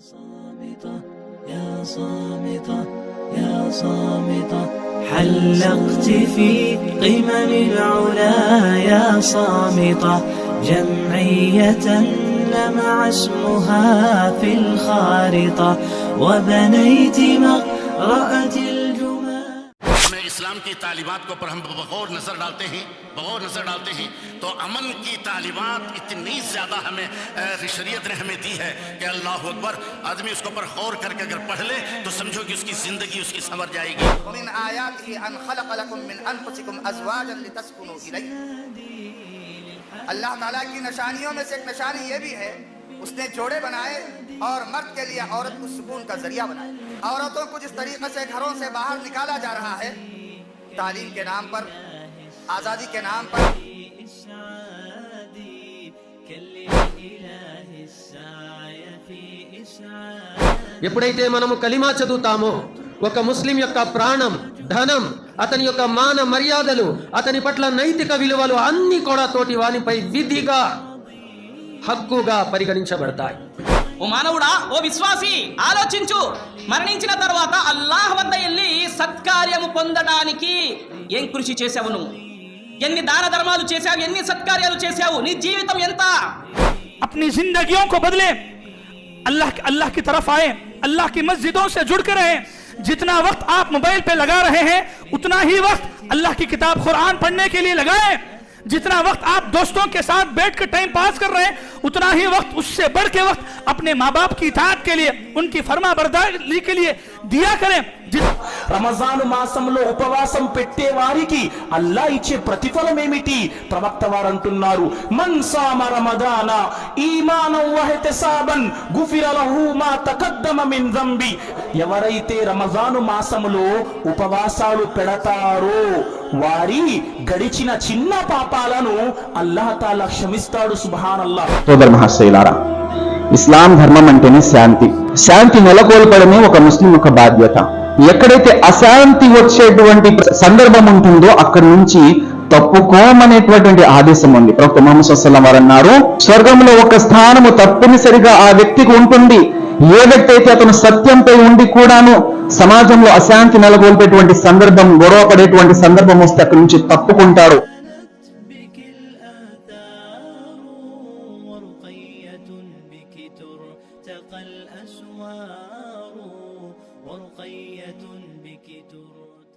صامتة يا صامتة يا صامتة. حلقت في قمم العلا يا صامتة. جمعية لمع اسمها في الخارطة وبنيت مقرأة اسلام کی تعلیمات کو پر ہم بغور نظر ڈالتے ہیں، بغور نظر ڈالتے ہیں، تو امن کی تعلیمات اتنی زیادہ ہمیں شریعت نے ہمیں دی ہے کہ اللہ اکبر، آدمی اس کو پر غور کر کے اگر پڑھ لے تو سمجھو کہ اس کی زندگی اس کی سمر جائے گی۔ ومن آیاته ان خلق لكم من انفسكم ازواجا لتسكنوا الیہ اللہ تعالیٰ کی نشانیوں میں سے ایک نشانی یہ بھی ہے، اس نے جوڑے بنائے اور مرد کے لیے عورت کو سکون کا ذریعہ بنائے عورتوں کو جس طریقے سے گھروں سے باہر نکالا جا رہا ہے تعلیم کے نام پر آزادی کے نام پر ఎప్పుడైతే మనము కలిమా చదువుతామో ఒక ముస్లిం యొక్క ప్రాణం ధనం అతని యొక్క మాన మర్యాదలు అతని పట్ల నైతిక విలువలు అన్ని కూడా తోటి వానిపై విధిగా హక్కుగా పరిగణించబడతాయి. ఓ మానవుడా ఓ విశ్వాసి ఆలోచించు మరణించిన తర్వాత అల్లాహ్ వద్ద వెళ్ళి సత్కార్యము పొందడానికి ఏం కృషి చేశావు నువ్వు ఎన్ని దాన ధర్మాలు చేశావు ఎన్ని సత్కార్యాలు చేశావు నీ జీవితం ఎంత अपनी जिंदगियों को बदले अल्लाह अल्लाह की तरफ आए अल्लाह की मस्जिदों से जुड़ कर रहे जितना वक्त आप मोबाइल पे लगा रहे हैं उतना ही वक्त अल्लाह की किताब कुरान पढ़ने के लिए लगाए जितना वक्त आप दोस्तों के साथ बैठ कर टाइम पास कर रहे हैं उतना ही वक्त उससे बढ़ के वक्त अपने माँ बाप की इताअत के लिए उनकी फर्मा बरदारी के लिए दिया करें जिस రమజాను మాసంలో ఉపవాసం పెట్టే వారికి అల్లా ఇచ్చే ప్రతిఫలం ఏమిటి ప్రవక్త వారు అంటున్నారు మన్ సామ రమదాన ఈమానం వహతిసాబన్ గుఫిర లహు మా తకద్దమ మిన్ దంబి ఎవరైతే రమజాను మాసములో ఉపవాసాలు పెడతారో వారి గడిచిన చిన్న పాపాలను అల్లాహ్ తాలా క్షమిస్తాడు సుబ్హానల్లాహ్ సోదర మహాశైలారా ఇస్లాం ధర్మం అంటేనే శాంతి. శాంతి నెలకొల్పడమే ఒక ముస్లిం యొక్క బాధ్యత. ఎక్కడైతే అశాంతి వచ్చేటువంటి సందర్భం ఉంటుందో అక్కడి నుంచి తప్పుకోమనేటువంటి ఆదేశం ఉంది. ప్రవక్త మహమ్మద్ సల్లం వారు అన్నారు స్వర్గంలో ఒక స్థానము తప్పనిసరిగా ఆ వ్యక్తికి ఉంటుంది. ఏ వ్యక్తి అయితే అతను సత్యంపై ఉండి కూడాను సమాజంలో అశాంతి నెలకొల్పేటువంటి సందర్భం గొడవ పడేటువంటి సందర్భం వస్తే అక్కడి నుంచి తప్పుకుంటారు تبقى الأسوار ورقية بك ترتقى